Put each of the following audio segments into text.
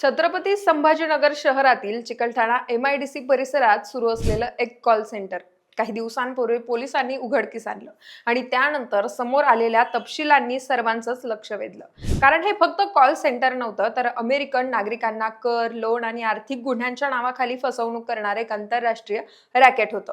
छत्रपती संभाजीनगर शहरातील चिकलठाणा एमआयडीसी परिसरात सुरू असलेलं एक कॉल सेंटर काही दिवसांपूर्वी पोलिसांनी उघडकीस आणलं आणि त्यानंतर समोर आलेल्या तपशिलांनी सर्वांचंच लक्ष वेधलं. कारण हे फक्त कॉल सेंटर नव्हतं तर अमेरिकन नागरिकांना कर लोन आणि आर्थिक गुन्ह्यांच्या नावाखाली फसवणूक करणारे एक आंतरराष्ट्रीय रॅकेट होतं.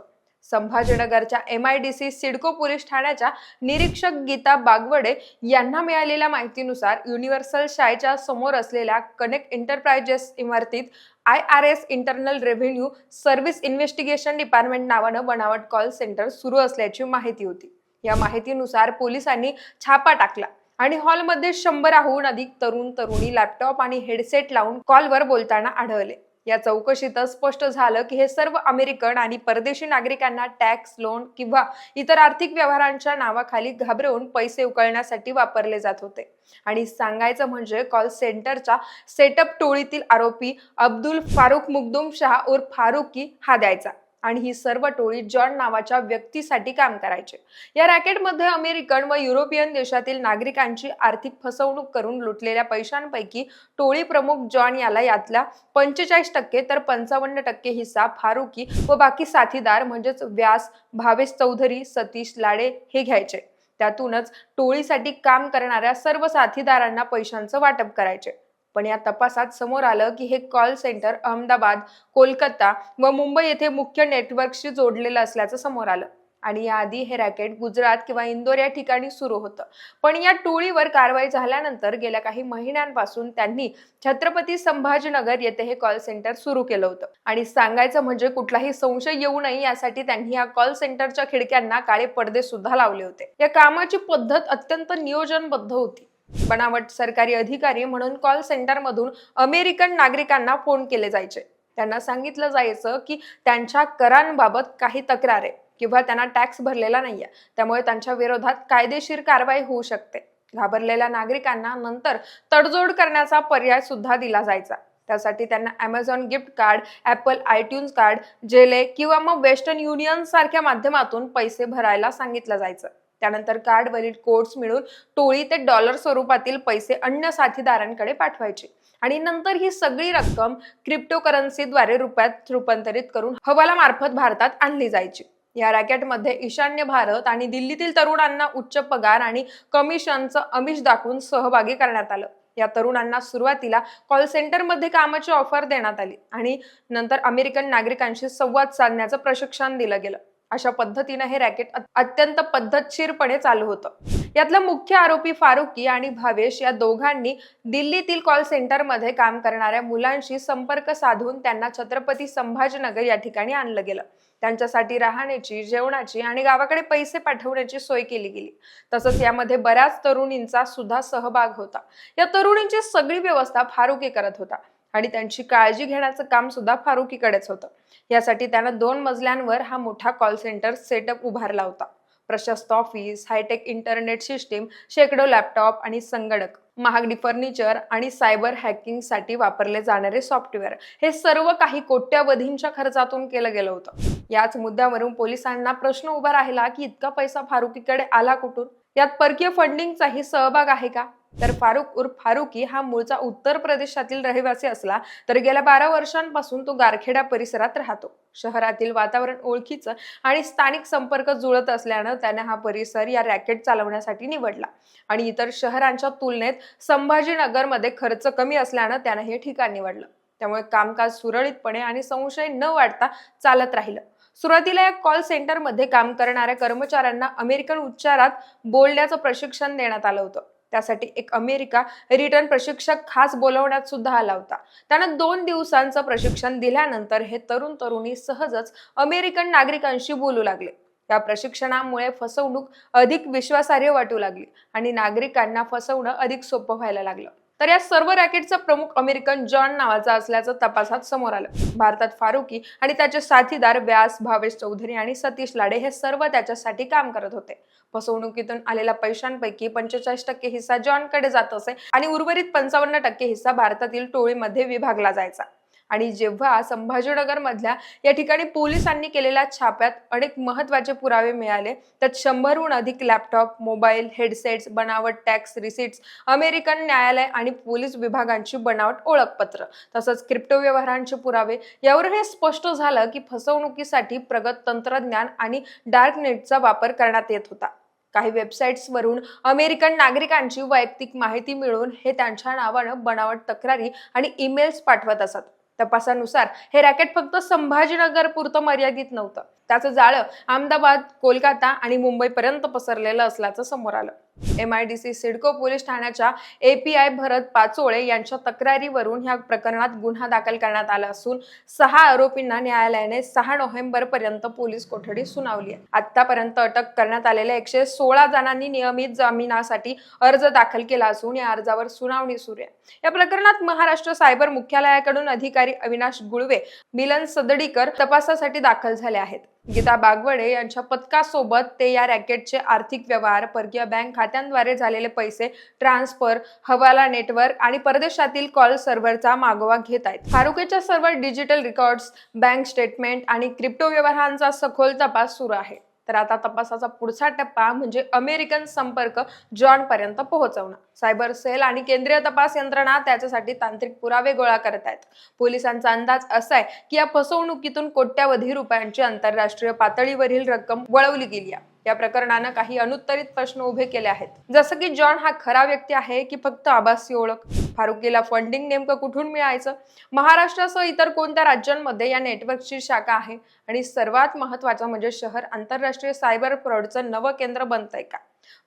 संभाजीनगरच्या M I D C CIDCO police ठाण्याच्या निरीक्षक गीता बागवडे यांना मिळालेल्या माहितीनुसार युनिव्हर्सल शाळेच्या समोर असलेल्या कनेक्ट एंटरप्राइजेस इमारतीत I R S internal revenue service investigation department नावानं बनावट कॉल सेंटर सुरू असल्याची माहिती होती. या माहितीनुसार पोलिसांनी छापा टाकला आणि हॉलमध्ये शंभराहून अधिक तरुण तरुणी लॅपटॉप आणि हेडसेट लावून कॉलवर बोलताना आढळले. या चौकशीतच स्पष्ट झालं की हे सर्व अमेरिकन आणि परदेशी नागरिकांना टॅक्स लोन किंवा इतर आर्थिक व्यवहारांच्या नावाखाली घाबरवून पैसे उकळण्यासाठी वापरले जात होते. आणि सांगायचं म्हणजे कॉल सेंटरच्या सेटअप टोळीतील आरोपी अब्दुल फारुख मुगदुम शहा उर्फ फारुकी हा द्यायचा. आणि ही सर्व टोळी जॉन नावाच्या व्यक्तीसाठी काम करायचे. या रॅकेटमध्ये अमेरिकन व युरोपियन देशातील नागरिकांची आर्थिक फसवणूक करून लुटलेल्या पैशांपैकी टोळी प्रमुख जॉन याला यातला पंचेचाळीस टक्के तर पंचावन्न टक्के हिस्सा फारुकी व बाकी साथीदार म्हणजेच व्यास भावेश चौधरी सतीश लाडे हे घ्यायचे. त्यातूनच टोळीसाठी काम करणाऱ्या सर्व साथीदारांना पैशांचं वाटप करायचे. पण या तपासात समोर आलं की हे कॉल सेंटर अहमदाबाद कोलकाता व मुंबई येथे मुख्य नेटवर्कशी जोडलेलं असल्याचं समोर आलं. आणि याआधी हे रॅकेट गुजरात किंवा इंदोर या ठिकाणी सुरू होतं. पण या टोळीवर कारवाई झाल्यानंतर गेल्या काही महिन्यांपासून त्यांनी छत्रपती संभाजीनगर येथे हे कॉल सेंटर सुरू केलं होतं. आणि सांगायचं म्हणजे कुठलाही संशय येऊ नये यासाठी त्यांनी या कॉल सेंटरच्या खिडक्यांना काळे पडदे सुद्धा लावले होते. या कामाची पद्धत अत्यंत नियोजनबद्ध होती. बनावट सरकारी अधिकारी म्हणून कॉल सेंटरमधून अमेरिकन नागरिकांना फोन केले जायचे. त्यांना सांगितलं जायचं की त्यांच्या करांबाबत काही तक्रार आहे किंवा त्यांना टॅक्स भरलेला नाहीये. त्यामुळे त्यांच्या विरोधात कायदेशीर कारवाई होऊ शकते. घाबरलेल्या नागरिकांना नंतर तडजोड करण्याचा पर्याय सुद्धा दिला जायचा. त्यासाठी त्यांना Amazon gift card Apple iTunes card जेले किंवा मग वेस्टर्न युनियन सारख्या माध्यमातून पैसे भरायला सांगितलं जायचं. त्यानंतर कार्डवरील कोड्स मिळून टोळी ते डॉलर स्वरूपातील पैसे अन्य साथीदारांकडे पाठवायचे. आणि नंतर ही सगळी रक्कम क्रिप्टोकरन्सीद्वारे रुपयात रूपांतरित करून हवाला मार्फत भारतात आणली जायची. या रॅकेटमध्ये ईशान्य भारत आणि दिल्लीतील तरुणांना उच्च पगार आणि कमिशनचं अमिष दाखवून सहभागी करण्यात आलं. या तरुणांना सुरुवातीला कॉल सेंटरमध्ये कामाची ऑफर देण्यात आली आणि नंतर अमेरिकन नागरिकांशी संवाद साधण्याचं प्रशिक्षण दिलं गेलं. अशा पद्धतीनं हे रॅकेट अत्यंत पद्धतशीरपणे चालू होतं. यातला मुख्य आरोपी फारुकी आणि भावेश या दोघांनी दिल्लीतील कॉल सेंटरमध्ये काम करणाऱ्या मुलांशी संपर्क साधून त्यांना छत्रपती संभाजीनगर या ठिकाणी आणलं गेलं. त्यांच्यासाठी राहण्याची जेवणाची आणि गावाकडे पैसे पाठवण्याची सोय केली गेली. तसंच यामध्ये बऱ्याच तरुणींचा सुद्धा सहभाग होता. या तरुणींची सगळी व्यवस्था फारुकी करत होता. आणि त्यांची काळजी घेण्याचं काम सुद्धा फारुकीकडेच होतं. यासाठी त्यानं दोन मजल्यांवर हा मोठा कॉल सेंटर सेटअप उभारला होता. प्रशस्त office hi tech internet system शेकडो लॅपटॉप आणि संगणक महागडी फर्निचर आणि सायबर हॅकिंगसाठी वापरले जाणारे सॉफ्टवेअर हे सर्व काही कोट्यावधींच्या खर्चातून केलं गेलं होतं. याच मुद्द्यावरून पोलिसांना प्रश्न उभा राहिला की इतका पैसा फारुकीकडे आला कुठून? यात परकीय फंडिंगचाही सहभाग आहे का? तर फारुक उर्फ फारुकी हा मूळचा उत्तर प्रदेशातील रहिवासी असला तर गेल्या बारा वर्षांपासून तो गारखेडा परिसरात राहतो. शहरातील वातावरण ओळखीचं आणि स्थानिक संपर्क जुळत असल्यानं त्याने हा परिसर या रॅकेट चालवण्यासाठी निवडला. आणि इतर शहरांच्या तुलनेत संभाजीनगरमध्ये खर्च कमी असल्यानं त्यानं हे ठिकाण निवडलं. त्यामुळे कामकाज सुरळीतपणे आणि संशय न वाढता चालत राहिलं. सुरुवातीला या कॉल सेंटरमध्ये काम करणाऱ्या कर्मचाऱ्यांना अमेरिकन उच्चारात बोलण्याचं प्रशिक्षण देण्यात आलं होतं. त्यासाठी एक अमेरिका रिटर्न प्रशिक्षक खास बोलवण्यात सुद्धा आला होता. त्यानं दोन दिवसांचं प्रशिक्षण दिल्यानंतर हे तरुण तरुणी सहजच अमेरिकन नागरिकांशी बोलू लागले. या प्रशिक्षणामुळे फसवणूक अधिक विश्वासार्ह वाटू लागली आणि नागरिकांना फसवणं अधिक सोपं व्हायला लागलं. तर या सर्व रॅकेटचा प्रमुख अमेरिकन जॉन नावाचा असल्याचं तपासात समोर आलं. भारतात फारुकी आणि त्याचे साथीदार व्यास भावेश चौधरी आणि सतीश लाडे हे सर्व त्याच्यासाठी काम करत होते. फसवणुकीतून आलेल्या पैशांपैकी पंचेचाळीस टक्के हिस्सा जॉनकडे जात असे आणि उर्वरित पंचावन्न टक्के हिस्सा भारतातील टोळीमध्ये विभागला जायचा. आणि जेव्हा संभाजीनगर मधल्या या ठिकाणी पोलिसांनी केलेल्या छाप्यात अनेक महत्त्वाचे पुरावे मिळाले त्यात शंभरहून अधिक लॅपटॉप मोबाईल हेडसेट्स बनावट टॅक्स रिसिट्स अमेरिकन न्यायालय आणि पोलीस विभागांची बनावट ओळखपत्र तसंच क्रिप्टो व्यवहारांचे पुरावे. यावर हे स्पष्ट झालं की फसवणुकीसाठी प्रगत तंत्रज्ञान आणि डार्क नेटचा वापर करण्यात येत होता. काही वेबसाईट्सवरून अमेरिकन नागरिकांची वैयक्तिक माहिती मिळवून हे त्यांच्या नावानं बनावट तक्रारी आणि ईमेल्स पाठवत असत. तपासानुसार. हे रॅकेट फक्त संभाजीनगर पुरतं मर्यादित नव्हतं. त्याचं जाळं अहमदाबाद कोलकाता आणि मुंबईपर्यंत पसरलेलं असल्याचं समोर आलं. M I D C CIDCO police ठाण्याच्या एपीआय भरत पाचोळे यांच्या तक्रारीवरून ह्या प्रकरणात गुन्हा दाखल करण्यात आला असून सहा आरोपींना न्यायालयाने सहा नोव्हेंबर पर्यंत पोलीस कोठडी सुनावली आहे. आतापर्यंत अटक करण्यात आलेल्या एकशे सोळा जणांनी नियमित जामिनासाठी अर्ज दाखल केला असून या अर्जावर सुनावणी सुरू आहे. या प्रकरणात महाराष्ट्र सायबर मुख्यालयाकडून अधिकारी अविनाश गुळवे मिलन सदडीकर तपासासाठी दाखल झाले आहेत. गीता बागवडे यांच्या पथकासोबत ते या रॅकेटचे आर्थिक व्यवहार परकीय बँक खात्यांद्वारे झालेले पैसे ट्रान्सफर हवाला नेटवर्क आणि परदेशातील कॉल सर्व्हरचा मागोवा घेत आहेत. फारुकेच्या सर्व डिजिटल रेकॉर्ड्स बँक स्टेटमेंट आणि क्रिप्टो व्यवहारांचा सखोल तपास सुरू आहे. तर आता तपासाचा पुढचा टप्पा म्हणजे अमेरिकन संपर्क जॉन पर्यंत पोहोचवणं. सायबर सेल आणि केंद्रीय तपास यंत्रणा त्याच्यासाठी तांत्रिक पुरावे गोळा करत आहेत. पोलिसांचा अंदाज असा आहे की या फसवणुकीतून कोट्यावधी रुपयांची आंतरराष्ट्रीय पातळीवरील रक्कम वळवली गेली आहे. या प्रकरणानं काही अनुत्तरित प्रश्न उभे केले आहेत. जसं की जॉन हा खरा व्यक्ती आहे की फक्त आभासी ओळख? फारुकीला फंडिंग नेमकं कुठून मिळायचं? महाराष्ट्रासह इतर कोणत्या राज्यांमध्ये या नेटवर्कची शाखा आहे? आणि सर्वात महत्वाचं म्हणजे शहर आंतरराष्ट्रीय सायबर फ्रॉडचं नवं केंद्र बनतंय का?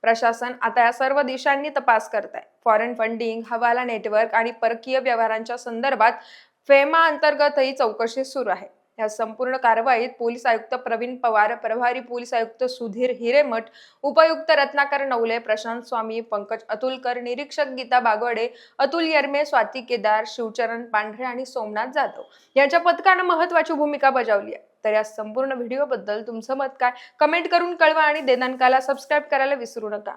प्रशासन आता या सर्व दिशांनी तपास करत आहे फॉरेन फंडिंग हवाला नेटवर्क आणि परकीय व्यवहारांच्या संदर्भात फेमा अंतर्गतही चौकशी सुरू आहे. या संपूर्ण कारवाईत पोलीस आयुक्त प्रवीण पवार प्रभारी पोलीस आयुक्त सुधीर हिरेमठ उपायुक्त रत्नाकर नवले प्रशांत स्वामी पंकज अतुलकर निरीक्षक गीता बागवडे अतुल यर्मे स्वाती केदार शिवचरण पांढरे आणि सोमनाथ जाधव यांच्या पथकानं महत्वाची भूमिका बजावली आहे. तर या संपूर्ण व्हिडिओबद्दल तुमचं मत काय? कमेंट करून कळवा आणि देदानकाला सबस्क्राईब करायला विसरू नका.